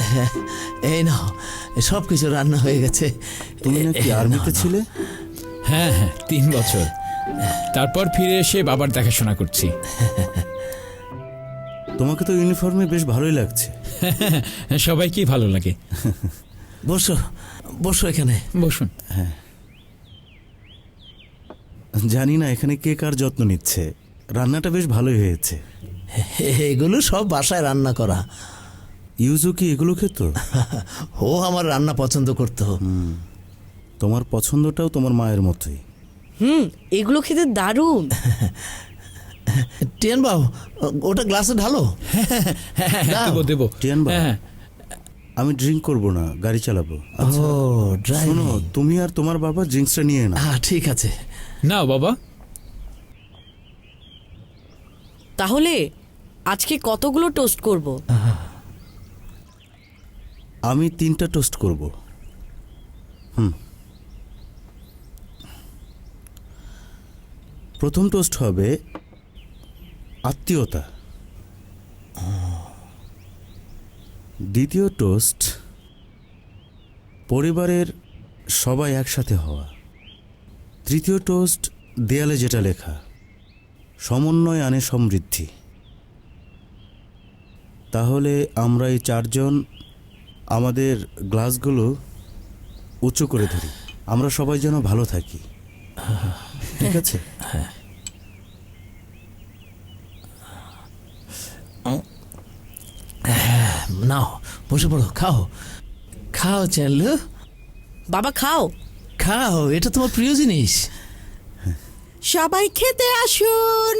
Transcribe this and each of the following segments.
এই নাও সব কিছু রান্না হয়ে গেছে। তুমি নাকি আর্মিতে। ছিলে? হ্যাঁ হ্যাঁ তিন বছর। তারপর ফিরে এসে বাবার দেখাশোনা করছি। তোমাকে তো ইউনিফর্মে বেশ ভালোই লাগছে। সবাইকেই ভালো লাগে। বসো বসো এখানে। বসুন। জানি না এখানে কে কার যত্ন নিচ্ছে। রান্নাটা বেশ ভালোই হয়েছে। এগুলো সব বাসায় রান্না করা। ইউজু কি এগুলো খেত? ও আমার রান্না পছন্দ করতো। তোমার পছন্দটাও তোমার মায়ের মতোই। হুম এগুলো খেতে দারুণ। টিয়ান বাবু ওটা গ্লাসে ঢালো। দেবো দেবো। টিয়ান বাবা। হ্যাঁ হ্যাঁ। আমি ড্রিঙ্ক করব না গাড়ি চালাবো। ও শোনো তুমি আর তোমার বাবা ড্রিঙ্কসটা নিয়ে না হ্যাঁ ঠিক আছে। না বাবা। তাহলে আজকে কতগুলো টোস্ট করব? আমি তিনটা টোস্ট করব। হুম। প্রথম টোস্ট হবে আত্মীয়তা। দ্বিতীয় টোস্ট পরিবারের সবাই একসাথে হওয়া। তৃতীয় টোস্ট দেয়ালে যেটা লেখা, সমন্বয় আনে সমৃদ্ধি। তাহলে আমরা এই চারজন আমাদের গ্লাসগুলো উঁচু করে ধরি। আমরা সবাই যেন ভালো থাকি। ঠিক আছে? নাও বসে পড়ো খাও। খাও চ্যানলু। বাবা খাও। খাও এটা তোমার প্রিয় জিনিস। সবাই খেতে আসুন।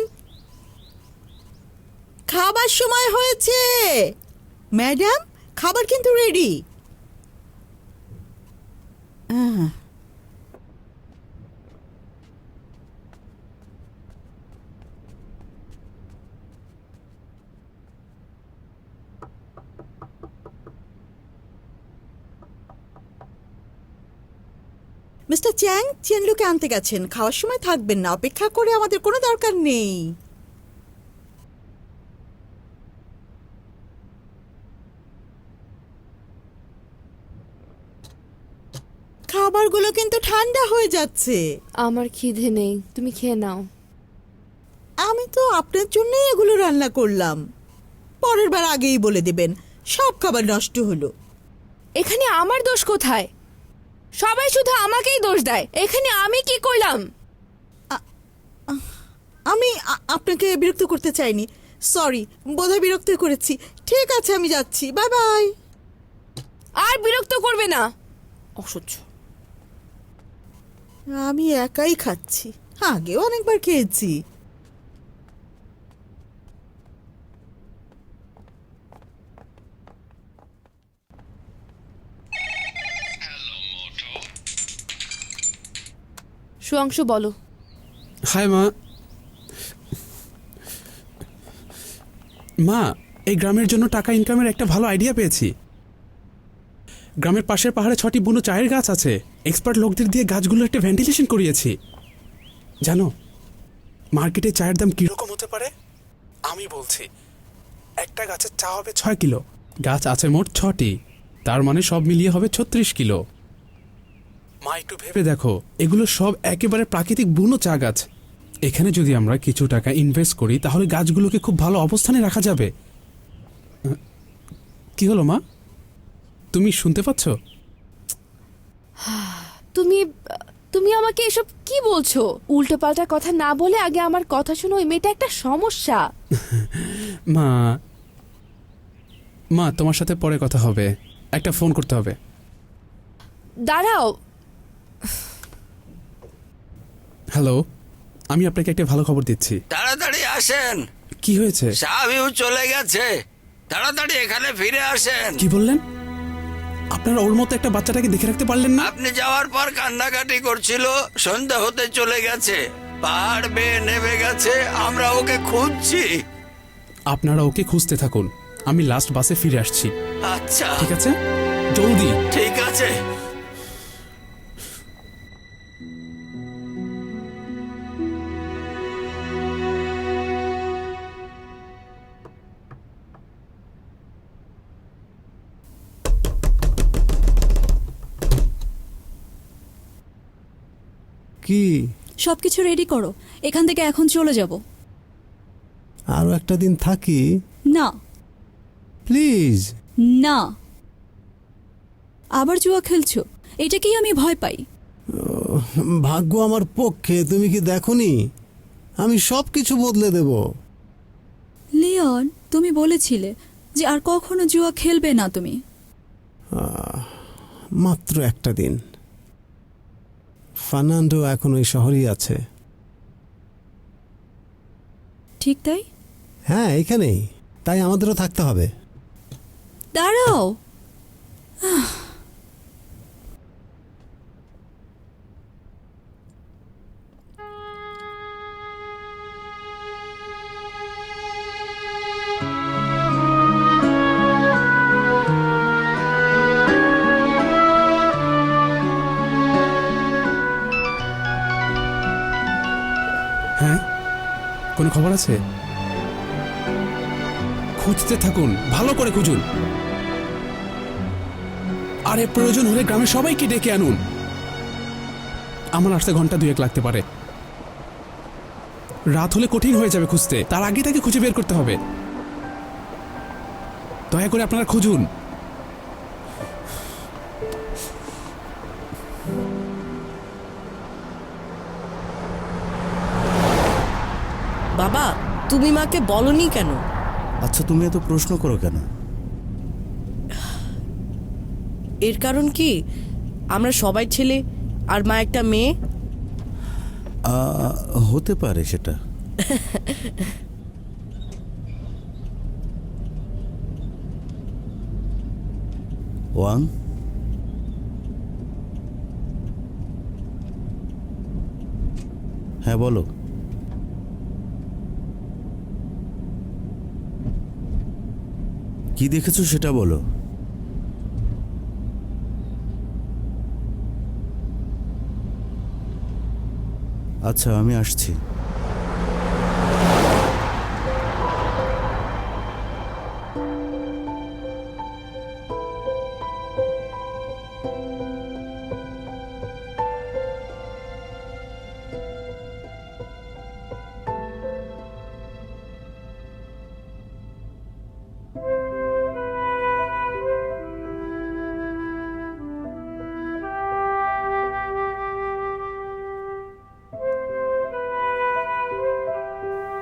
খাবার সময় হয়েছে। ম্যাডাম? খাবার কিন্তু রেডি মিস্টার চ্যাং চেনলুকে আনতে গেছেন। খাওয়ার সময় থাকবেন না। অপেক্ষা করে আমাদের কোনো দরকার নেই খাবারগুলো কিন্তু ঠান্ডা হয়ে যাচ্ছে। আমার খিদে নেই তুমি খেয়ে নাও। আমি তো আপনার জন্যই এগুলো রান্না করলাম। পরের বার আগেই বলে দেবেন সব খাবার নষ্ট হলো। এখানে আমার দোষ কোথায়? সবাই শুধু আমাকেই দোষ দেয় এখানে আমি কি করলাম? আমি আপনাকে বিরক্ত করতে চাইনি। সরি বোধহয় বিরক্ত করেছি। ঠিক আছে আমি যাচ্ছি। Bye bye. আর বিরক্ত করবে না। অসহ্য। আমি একাই খাচ্ছি। আগেও অনেকবার খেয়েছি। সুয়াংশু বলো। হাই মা। মা এই গ্রামের জন্য টাকা ইনকামের একটা ভালো আইডিয়া পেয়েছি। গ্রামের পাশের পাহাড়ে ছটি বুনো চায়ের গাছ আছে। এক্সপার্ট লোকদের দিয়ে গাছগুলো একটা ভেন্টিলেশন করিয়েছি। জানো, মার্কেটে চায়ের দাম কীরকম হতে পারে? আমি বলছি, একটা গাছের চা হবে ছয় কিলো, গাছ আছে মোট ছটি, তার মানে সব মিলিয়ে হবে ছত্রিশ কিলো। মা, একটু ভেবে দেখো, এগুলো সব একেবারে প্রাকৃতিক বুনো চা গাছ। এখানে যদি আমরা কিছু টাকা ইনভেস্ট করি, তাহলে গাছগুলোকে খুব ভালো অবস্থানে রাখা যাবে। কি হলো মা? তুমি শুনতে পাচ্ছ? তুমি তুমি আমাকে এসব কি বলছো? উল্টো পাল্টা কথা না বলে আগে আমার কথা শোনো ওই মেয়েটা একটা সমস্যা। মা মা তোমার সাথে পরে কথা হবে। একটা ফোন করতে হবে। দাঁড়াও। হ্যালো আমি আপনাকে একটা ভালো খবর দিচ্ছি। তাড়াতাড়ি আসেন। কি হয়েছে? সাবিউ চলে গেছে। তাড়াতাড়ি এখানে ফিরে আসেন। কি বললেন? আপনারা ওর মতো একটা বাচ্চাটাকে দেখে রাখতে পারলেন না? আপনি যাওয়ার পর কান্নাকাটি করছিল সন্ধ্যা হতে চলে গেছে পাহাড় বেয়ে নেমে গেছে আমরা ওকে খুঁজছি। আপনারা ওকে খুঁজতে থাকুন আমি লাস্ট বাসে ফিরে আসছি। আচ্ছা। ঠিক আছে? জলদি। ঠিক আছে। কি? সবকিছু রেডি করো। এখান থেকে এখন চলে যাব। আরও একটা দিন থাকি? না। প্লিজ না। আবার জুয়া খেলছো? এটাকেই আমি ভয় পাই। ভাগ্য আমার পক্ষে তুমি কি দেখনি? আমি সব কিছু বদলে দেব। লিওন তুমি বলেছিলে যে আর কখনো জুয়া খেলবে না তুমি। মাত্র একটা দিন। ফার্নান্ডো এখন ওই শহরেই আছে। ঠিক তাই? হ্যাঁ এখানেই। তাই আমাদেরও থাকতে হবে। দাঁড়াও। হ্যাঁ? কোনো খবর আছে? খুঁজতে থাকুন, ভালো করে খুঁজুন। আরে প্রয়োজন হলে গ্রামের সবাইকে ডেকে আনুন। আমার আসতে ঘণ্টা দুয়েক লাগতে পারে। রাত হলে কঠিন হয়ে যাবে খুঁজতে। তার আগে তাকে খুঁজে বের করতে হবে। দয়া করে আপনারা খুঁজুন। তুমি মাকে বলনি কেন? আচ্ছা তুমি এত প্রশ্ন করো কেন? এর কারণ কি? আমরা সবাই ছেলে আর মা একটা মেয়ে? হতে পারে সেটা। ওয়াং হ্যাঁ বলো। কি দেখেছ সেটা বলো। আচ্ছা আমি আসছি।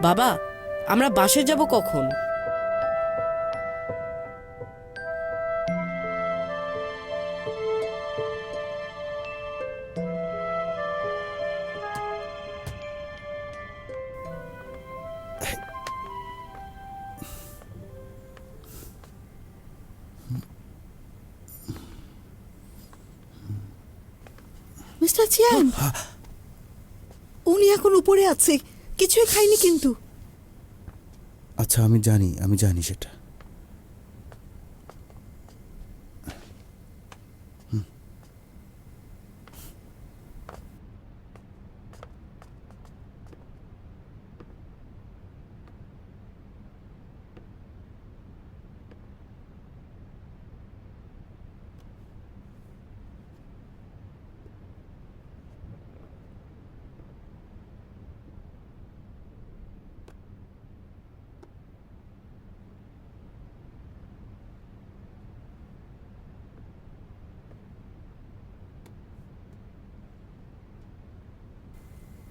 বাবা আমরা বাসে যাব কখন? মিস্টার চিয়ান উনি এখন উপরে আছে। কিছুই খাইনি কিন্তু। আচ্ছা আমি জানি আমি জানি সেটা।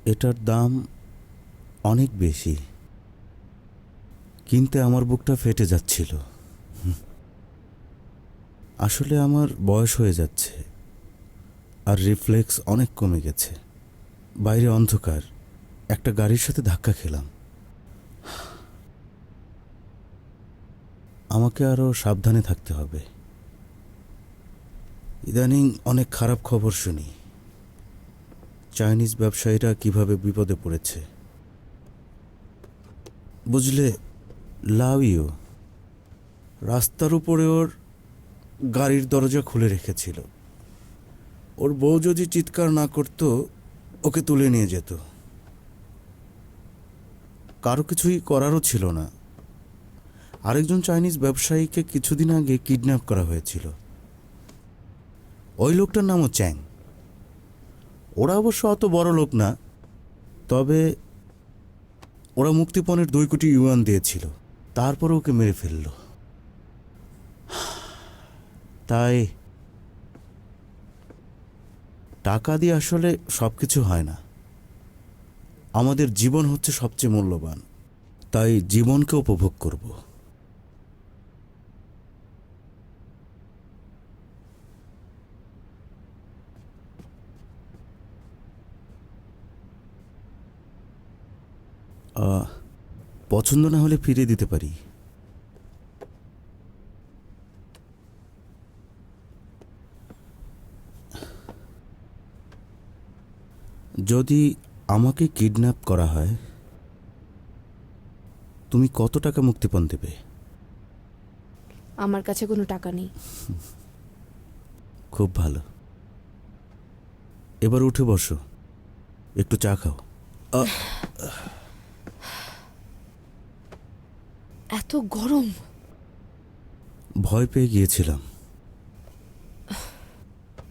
এটার দাম অনেক বেশি। কিনতে আমার বুকটা ফেটে যাচ্ছিল। আসলে আমার বয়স হয়ে যাচ্ছে আর রিফ্লেক্স অনেক কমে গেছে। বাইরে অন্ধকার, একটা গাড়ির সাথে ধাক্কা খেলাম। আমাকে আরও সাবধানে থাকতে হবে। ইদানিং অনেক খারাপ খবর শুনি। চাইনিজ ব্যবসায়ীরা কীভাবে বিপদে পড়েছে? বুঝলে লাউইও রাস্তার উপরে ওর গাড়ির দরজা খুলে রেখেছিল। ওর বউ যদি চিৎকার না করত, ওকে তুলে নিয়ে যেত। কারও কিছুই করারও ছিল না। আরেকজন চাইনিজ ব্যবসায়ীকে কিছুদিন আগে কিডন্যাপ করা হয়েছিল। ওই লোকটার নামও চ্যাং। ওরা অবশ্য অত বড় লোক না, তবে ওরা মুক্তিপণের দুই কোটি ইউয়ান দিয়েছিল। তারপরে ওকে মেরে ফেলল। তাই টাকা দিয়ে আসলে সব কিছু হয় না। আমাদের জীবন হচ্ছে সবচেয়ে মূল্যবান। তাই জীবনকে উপভোগ করব। পছন্দ না হলে ফিরে দিতে পারি। যদি আমাকে কিডন্যাপ করা হয় তুমি কত টাকা মুক্তিপণ দেবে? আমার কাছে কোনো টাকা নেই। খুব ভালো। এবার উঠে বসো। একটু চা খাও। এত গরম। ভয় পেয়ে গিয়েছিলাম।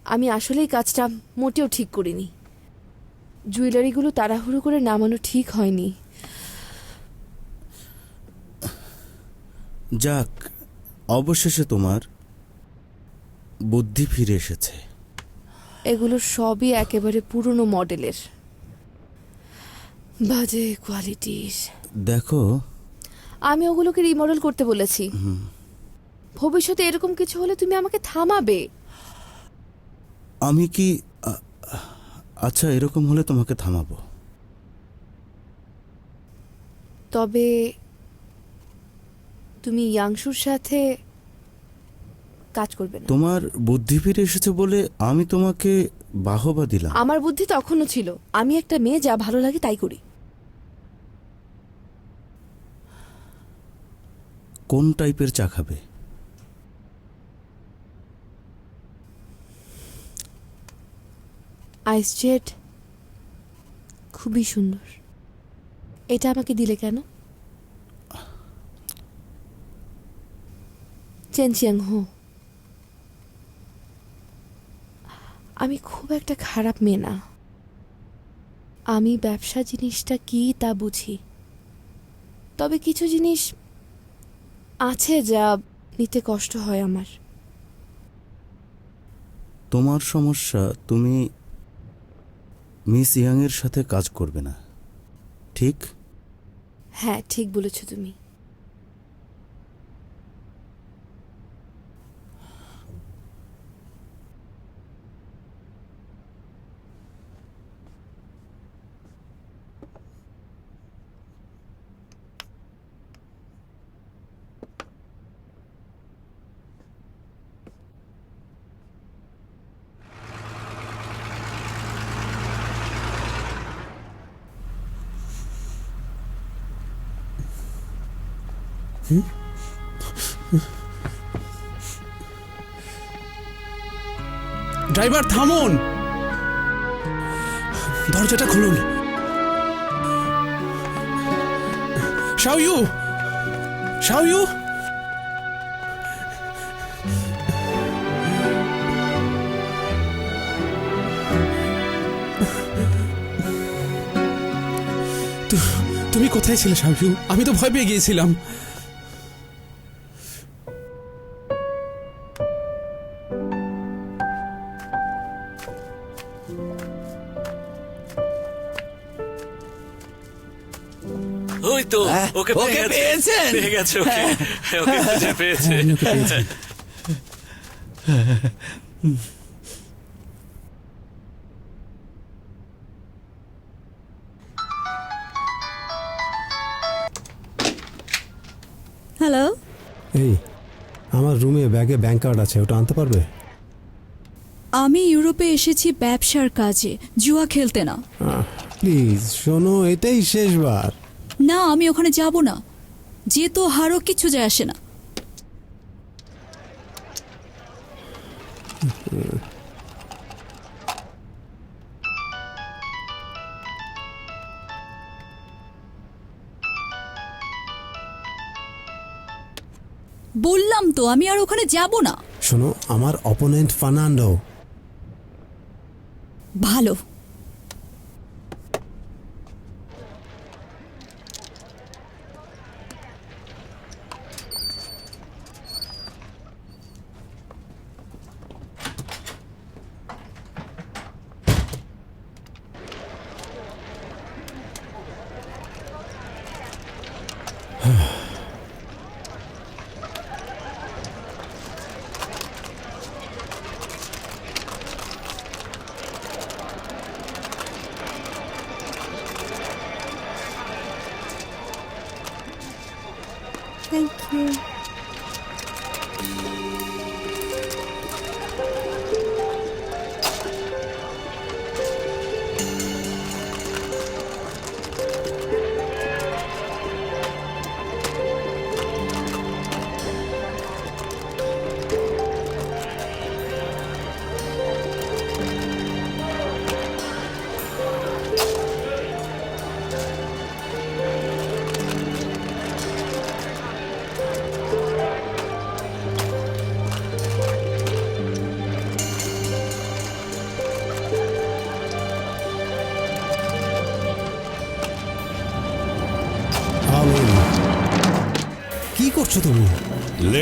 আমি আসলেই কাজটা মোটেও ঠিক করিনি। জুয়েলারিগুলো তাড়াহুড়ো করে নামানো ঠিক হয়নি। যাক অবশেষে তোমার বুদ্ধি ফিরে এসেছে। এগুলো সবই একেবারে পুরনো মডেলের। বাজে কোয়ালিটির। দেখো আমি ওগুলোকে রিমডেল করতে বলেছি। ভবিষ্যতে এরকম কিছু হলে তুমি আমাকে থামাবে। আমি কি আচ্ছা এরকম হলে তোমাকে থামাবো। তবে তুমি ইয়াংশুর সাথে কাজ করবে না। তোমার বুদ্ধি ফিরে এসেছে বলে আমি তোমাকে বাহবা দিলাম। আমার বুদ্ধি তখনও ছিল। আমি একটা মেয়ে যা ভালো লাগে তাই করি। কোন টাইপের চা খাবে? আইস জেট খুবই সুন্দর। এটা আমাকে দিলে কেন? চেনচিয়াং হো। আমি খুব একটা খারাপ মেয়ে না। আমি ব্যবসা জিনিসটা কি তা বুঝি। তবে কিছু জিনিস আছে যা নিতে কষ্ট হয় আমার। তোমার সমস্যা তুমি মিস ইয়াংয়ের সাথে কাজ করবে না। ঠিক? হ্যাঁ ঠিক বলেছ তুমি। ড্রাইভার, থামুন। দরজাটা খুলুন। শাওয়ু শাওয়ু তুমি কোথায় ছিলে শাওয়ু আমি তো ভয় পেয়ে গিয়েছিলাম। ওকে ওকে। পেয়েছেন? পেয়ে গেছে ওকে। ওকে খুঁজে পেয়েছে। আমি ওকে পেয়েছি। হ্যালো। এই আমার রুমে ব্যাগে ব্যাংক কার্ড আছে ওটা আনতে পারবে? আমি ইউরোপে এসেছি ব্যবসার কাজে জুয়া খেলতে না। প্লিজ শোনো এটাই শেষবার। না আমি ওখানে যাব না। যে তো হারও কিছু যায় আসে না। বললাম তো আমি আর ওখানে যাব না। শোনো আমার অপোনেন্ট ফার্নান্ডো। ভালো।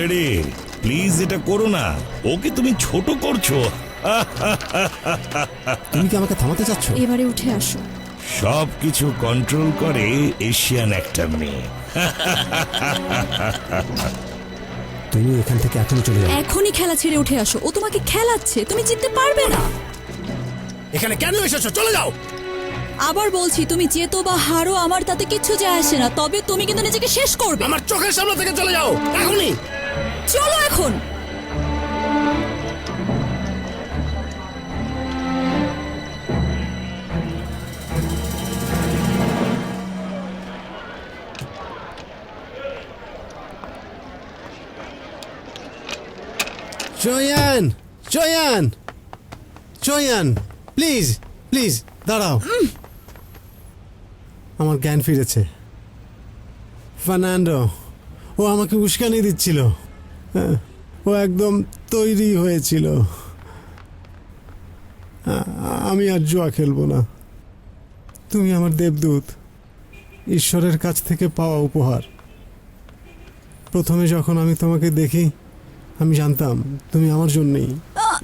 লেডি প্লিজ এটা করো না। ওকে তুমি ছোট করছ। তুমি কি আমাকে থামাতে চাচ্ছ? এবারে উঠে আসো। সব কিছু কন্ট্রোল করে এশিয়ান একটা মেয়ে। তুমি এখান থেকে এখনই চলে যাও। এখনই খেলা ছেড়ে উঠে আসো। ও তোমাকে খেলাচ্ছে। তুমি জিততে পারবে না। এখানে কেন এসেছ? চলে যাও। আবার বলছি তুমি যেতো বা হারো আমার তাতে কিচ্ছু যায় আসে না। তবে তুমি কিন্তু নিজেকে শেষ করবে। আমার চোখের সামনে থেকে চলে যাও। এখনই। চলো এখন। চয়ান চয়ান চয়ান প্লিজ প্লিজ দাঁড়াও। আমার জ্ঞান ফিরেছে। ফার্নান্ডো ও আমাকে উস্কানি দিচ্ছিল। ও একদম তৈরি হয়েছিল। আমি আর জুয়া খেলব না। তুমি আমার দেবদূত। ঈশ্বরের কাছ থেকে পাওয়া উপহার। প্রথমে যখন আমি তোমাকে দেখি আমি জানতাম তুমি আমার জন্যই। আহ,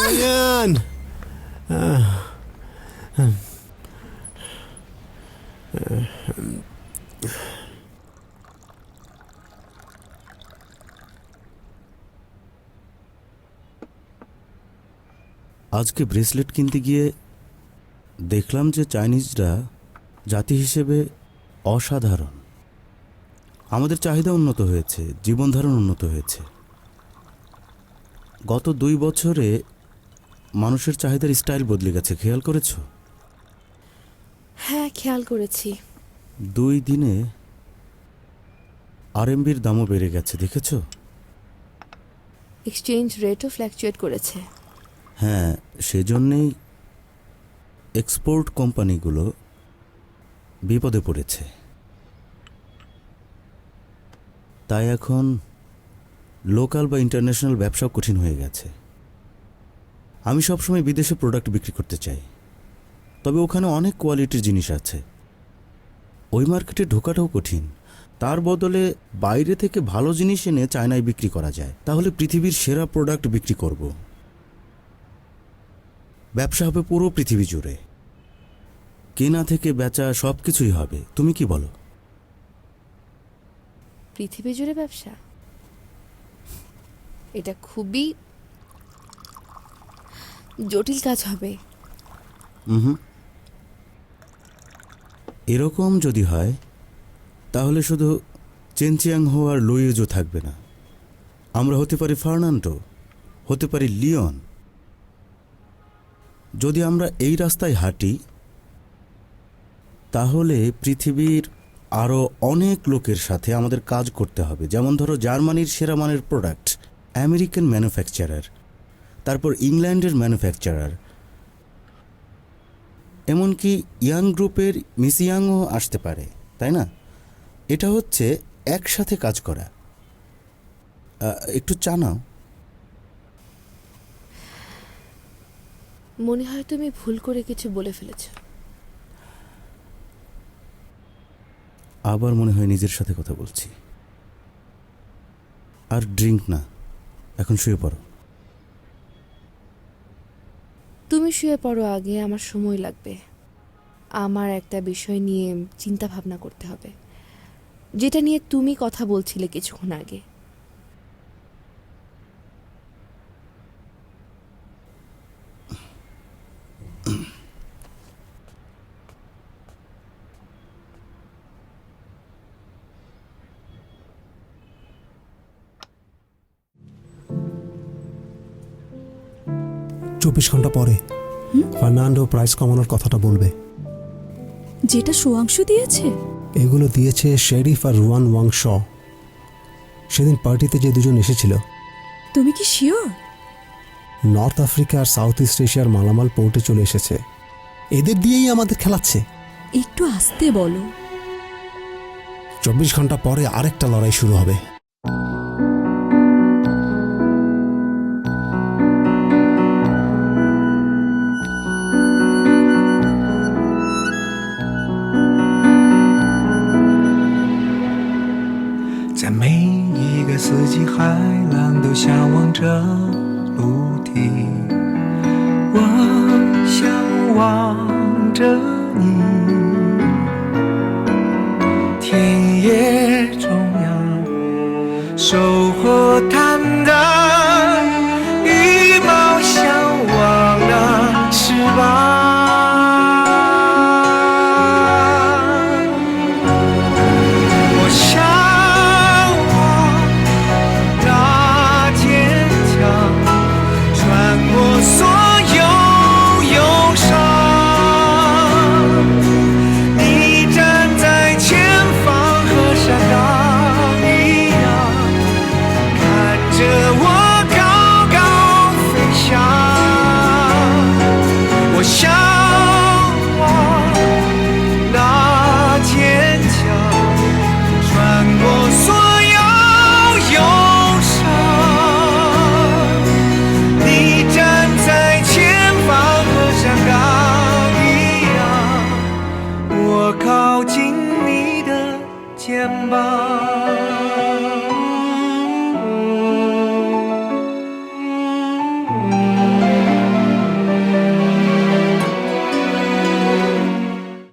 লিওন! আজকে ব্রেসলেট কিনতে গিয়ে দেখলাম যে চাইনিজরা জাতি হিসেবে অসাধারণ। আমাদের চাহিদা উন্নত হয়েছে জীবনধারণ উন্নত হয়েছে। গত দুই বছরে মানুষের চাহিদার স্টাইল বদলে গেছে খেয়াল করেছ? হ্যাঁ খেয়াল করেছি। দুই দিনে আরএমবির দামও বেড়ে গেছে দেখেছ? এক্সচেঞ্জ রেটও ফ্ল্যাকচুয়েট করেছে। হ্যাঁ সেজন্যেই এক্সপোর্ট কোম্পানিগুলো বিপদে পড়েছে। তাই এখন লোকাল বা ইন্টারন্যাশনাল ব্যবসাও কঠিন হয়ে গেছে। আমি সবসময় বিদেশে প্রোডাক্ট বিক্রি করতে চাই। তবে ওখানে অনেক কোয়ালিটির জিনিস আছে। ওই মার্কেটে ঢোকাটাও কঠিন। তার বদলে বাইরে থেকে ভালো জিনিস এনে চায়নায় বিক্রি করা যায়। তাহলে পৃথিবীর সেরা প্রোডাক্ট বিক্রি করব। ব্যবসা হবে পুরো পৃথিবী জুড়ে। কেনা থেকে বেচা সব কিছুই হবে। তুমি কি বলো? পৃথিবী জুড়ে ব্যবসা? এটা খুবই জটিল কাজ হবে। হুম। এরকম যদি হয় তাহলে শুধু চেনচিয়াং হো আর লুইজও থাকবে না। আমরা হতে পারি ফার্নান্ডো হতে পারি লিওন যদি আমরা এই রাস্তায় হাঁটি, তাহলে পৃথিবীর আরও অনেক লোকের সাথে আমাদের কাজ করতে হবে। যেমন ধরো, জার্মানির সেরা মানের প্রোডাক্ট আমেরিকান ম্যানুফ্যাকচারার তারপর ইংল্যান্ডের ম্যানুফ্যাকচারার এমনকি ইয়াং গ্রুপের মিস ইয়াংও আসতে পারে, তাই না? এটা হচ্ছে একসাথে কাজ করা। একটু চা নাও। মনে হয় তুমি ভুল করে কিছু বলে ফেলেছ। আবার মনে হয় নিজের সাথে কথা বলছি। আর ড্রিঙ্ক না এখন শুয়ে পড়ো। তুমি শুয়ে পড়ো আগে আমার সময় লাগবে। আমার একটা বিষয় নিয়ে চিন্তা ভাবনা করতে হবে। যেটা নিয়ে তুমি কথা বলছিলে কিছুক্ষণ আগে। চব্বিশ ঘণ্টা পরে ফার্নান্ডো প্রাইস কমানোর কথাটা বলবে। যেটা সোয়াংশু দিয়েছে? এগুলো দিয়েছে শেরিফ আর রুয়ান ওয়াং শ সেদিন পার্টিতে যে দুজন এসেছিল। তুমি কি শিওর? নর্থ আফ্রিকা আর সাউথ ইস্ট এশিয়ার মালামাল পোর্টে চলে এসেছে। এদের দিয়েই আমাদের খেলাচ্ছে। একটু আসতে বলো। চব্বিশ ঘণ্টা পরে আরেকটা লড়াই শুরু হবে। 着。